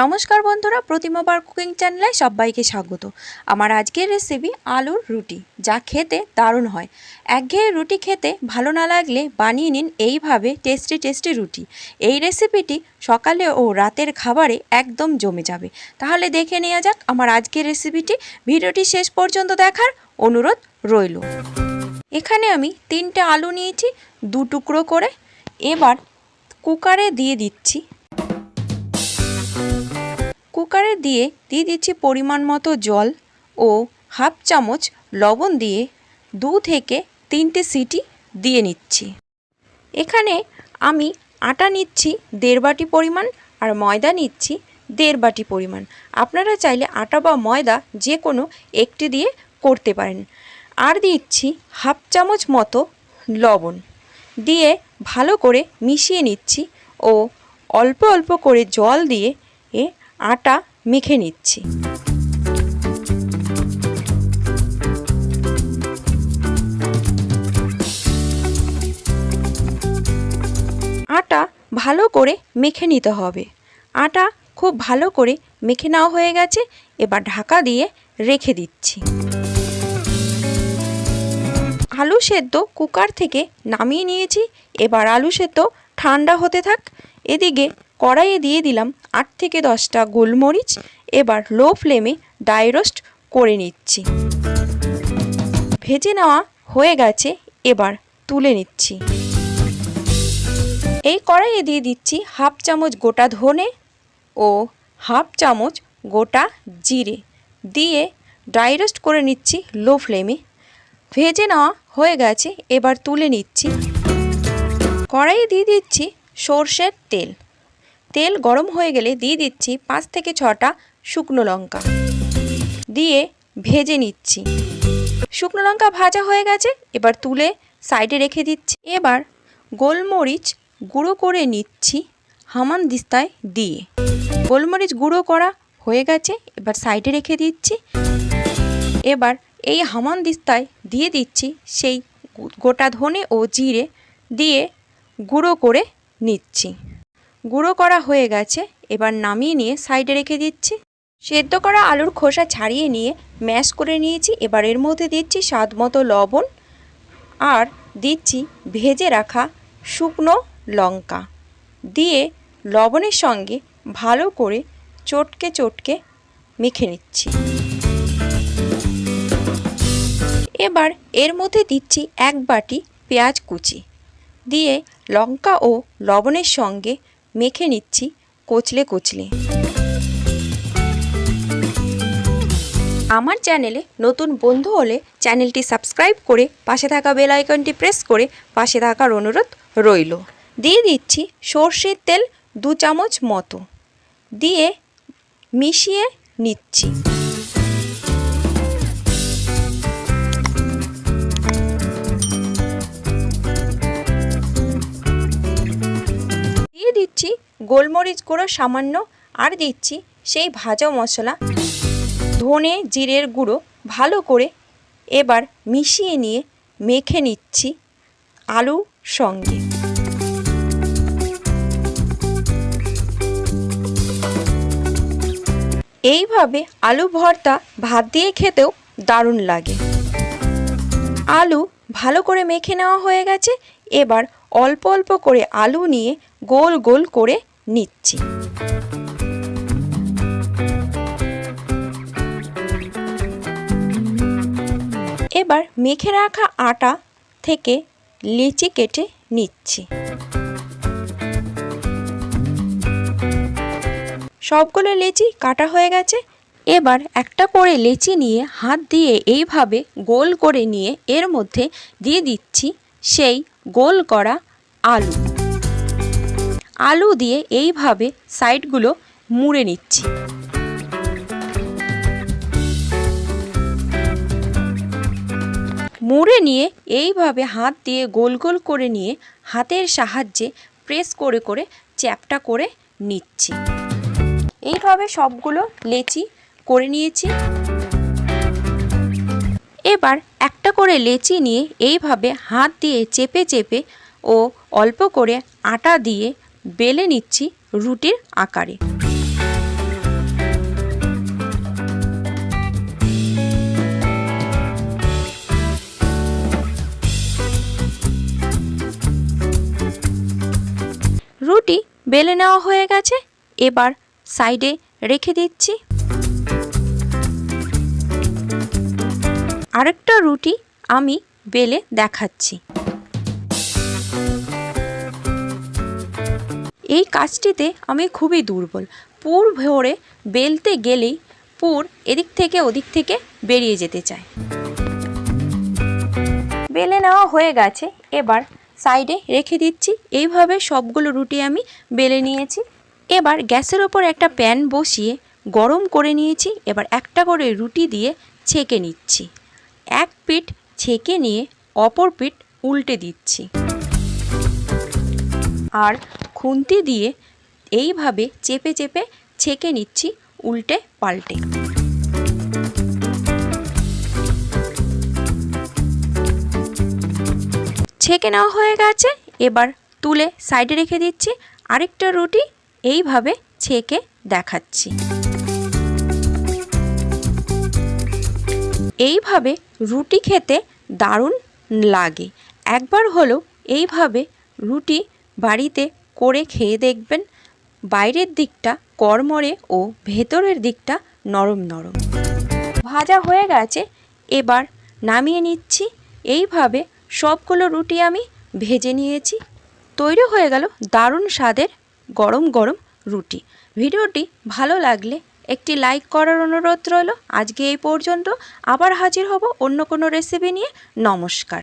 নমস্কার বন্ধুরা, প্রতিমা বার কুকিং চ্যানেলে সবাইকে স্বাগত। আমার আজকের রেসিপি আলুর রুটি, যা খেতে দারুণ হয়। একঘেয়ে রুটি খেতে ভালো না লাগলে বানিয়ে নিন এইভাবে টেস্টি টেস্টি রুটি। এই রেসিপিটি সকালে ও রাতের খাবারে একদম জমে যাবে। তাহলে দেখে নেওয়া যাক আমার আজকের রেসিপিটি ভিডিওটি শেষ পর্যন্ত দেখার অনুরোধ রইল। এখানে আমি তিনটে আলু নিয়েছি, দু টুকরো করে। এবার কুকারে দিয়ে দিচ্ছি কুকারে দিয়ে দিয়ে দিচ্ছি পরিমাণ মতো জল ও হাফ চামচ লবণ দিয়ে দু থেকে তিনটে সিটি দিয়ে নিচ্ছি। এখানে আমি আটা নিচ্ছি দেড় বাটি পরিমাণ আর ময়দা নিচ্ছি দেড় বাটি পরিমাণ। আপনারা চাইলে আটা বা ময়দা যে কোনো একটি দিয়ে করতে পারেন। আর দিচ্ছি হাফ চামচ মতো লবণ। দিয়ে ভালো করে মিশিয়ে নিচ্ছি ও অল্প অল্প করে জল দিয়ে আটা মেখে নিচ্ছি। আটা ভালো করে মেখে নিতে হবে। আটা খুব ভালো করে মেখে নেওয়া হয়ে গেছে, এবার ঢাকা দিয়ে রেখে দিচ্ছি। আলু সেদ্ধ কুকার থেকে নামিয়ে নিয়েছি, এবার আলু সেদ্ধ ঠান্ডা হতে থাক, এদিকে কড়াইয়ে দিয়ে দিলাম আট থেকে দশটা গোলমরিচ। এবার লো ফ্লেমে ডাই রোস্ট করে নিচ্ছি। ভেজে নেওয়া হয়ে গেছে, এবার তুলে নিচ্ছি। এই কড়াইয়ে দিয়ে দিচ্ছি হাফ চামচ গোটা ধনে ও হাফ চামচ গোটা জিরে। দিয়ে ড্রাই রোস্ট করে নিচ্ছি লো ফ্লেমে। ভেজে নেওয়া হয়ে গেছে, এবার তুলে নিচ্ছি। কড়াইয়ে দিয়ে দিচ্ছি সর্ষের তেল। তেল গরম হয়ে গেলে দিয়ে দিচ্ছি পাঁচ থেকে ছটা শুকনো লঙ্কা। দিয়ে ভেজে নিচ্ছি। শুকনো লঙ্কা ভাজা হয়ে গেছে, এবার তুলে সাইডে রেখে দিচ্ছি। এবার গোলমরিচ গুঁড়ো করে নিচ্ছি হামান দিস্তায় দিয়ে। গোলমরিচ গুঁড়ো করা হয়ে গেছে, এবার সাইডে রেখে দিচ্ছি। এবার এই হামান দিস্তায় দিয়ে দিচ্ছি সেই গোটা ধনে ও জিরে দিয়ে গুঁড়ো করে নিচ্ছি। গুঁড়ো করা হয়ে গেছে, এবার নামিয়ে নিয়ে সাইডে রেখে দিচ্ছি। সেদ্ধ করা আলুর খোসা ছাড়িয়ে নিয়ে ম্যাশ করে নিয়েছি, এবার এর মধ্যে দিচ্ছি স্বাদ মতো লবণ আর দিচ্ছি ভেজে রাখা শুকনো লঙ্কা। দিয়ে লবণের সঙ্গে ভালো করে চটকে চটকে মেখে নিচ্ছি। এবার এর মধ্যে দিচ্ছি এক বাটি পেঁয়াজ কুচি। দিয়ে লঙ্কা ও লবণের সঙ্গে মেখে নিচ্ছি কচলে কচলে। আমার চ্যানেলে নতুন বন্ধু হলে চ্যানেলটি সাবস্ক্রাইব করে পাশে থাকা বেল আইকনটি প্রেস করে পাশে থাকার অনুরোধ রইল। দিয়ে দিচ্ছি সর্ষের তেল দু চামচ মতো। দিয়ে মিশিয়ে নিচ্ছি। দিয়ে দিচ্ছি, গোলমরিচ গুঁড়ো সামান্য আর দিচ্ছি সেই ভাজা মশলা, ধনে জিরের গুঁড়ো ভালো করে এবার মিশিয়ে নিয়ে মেখে নিচ্ছি আলু সঙ্গে। এইভাবে আলু ভর্তা ভাত দিয়ে খেতেও দারুণ লাগে। আলু ভালো করে মেখে নেওয়া হয়ে গেছে, এবার অল্প অল্প করে আলু নিয়ে গোল গোল করে নিচ্ছি। এবার মেখে রাখা আটা থেকে লিচি কেটে নিচ্ছি। সবগুলো লেচি কাটা হয়ে গেছে। এবার একটা করে লেচি নিয়ে হাত দিয়ে এইভাবে গোল করে নিয়ে এর মধ্যে দিয়ে দিচ্ছি সেই গোল করা আলু। আলু দিয়ে এইভাবে সাইডগুলো মুড়ে নিচ্ছি। মুড়ে নিয়ে এইভাবে হাত দিয়ে গোল গোল করে নিয়ে হাতের সাহায্যে প্রেস করে করে চ্যাপটা করে নিচ্ছি। এইভাবে সবগুলো লেচি করে নিয়েছি। এবার একটা করে লেচি নিয়ে এইভাবে হাত দিয়ে চেপে চেপে ও অল্প করে আটা দিয়ে বেলে নিচ্ছি রুটির আকারে। রুটি বেলে নেওয়া হয়ে গেছে। এবার সাইডে রেখে দিচ্ছি। আরেকটা রুটি আমি বেলে দেখাচ্ছি। এই কাজটিতে আমি খুবই দুর্বল। পুর ভরে বেলতে গেলেই পুর এদিক থেকে ওদিক থেকে বেরিয়ে যেতে চায়। বেলে নেওয়া হয়ে গেছে, এবার সাইডে রেখে দিচ্ছি। এইভাবে সবগুলো রুটি আমি বেলে নিয়েছি। এবার গ্যাসের ওপর একটা প্যান বসিয়ে গরম করে নিয়েছি। এবার একটা করে রুটি দিয়ে ছেঁকে নিচ্ছি। এক পিঠ ছেঁকে নিয়ে অপর পিঠ উল্টে দিচ্ছি। আর খুন্তি দিয়ে এইভাবে চেপে চেপে ছেঁকে নিচ্ছি উল্টে পাল্টে। ছেঁকে নেওয়া হয়ে গেছে, এবার তুলে সাইডে রেখে দিচ্ছি। আরেকটা রুটি এইভাবে ছেঁকে দেখাচ্ছি। এইভাবে রুটি খেতে দারুণ লাগে। একবার হলেও এইভাবে রুটি বাড়িতে করে খেয়ে দেখবেন, বাইরের দিকটা কড়মড়ে ও ভেতরের দিকটা নরম নরম। ভাজা হয়ে গেছে, এবার নামিয়ে নিচ্ছি। এইভাবে সবগুলো রুটি আমি ভেজে নিয়েছি। তৈরি হয়ে গেল দারুণ স্বাদের গরম গরম রুটি। ভিডিওটি ভালো লাগলে একটি লাইক করার অনুরোধ রইল। আজকে এই পর্যন্ত আবার হাজির হব অন্য কোনো রেসিপি নিয়ে। নমস্কার।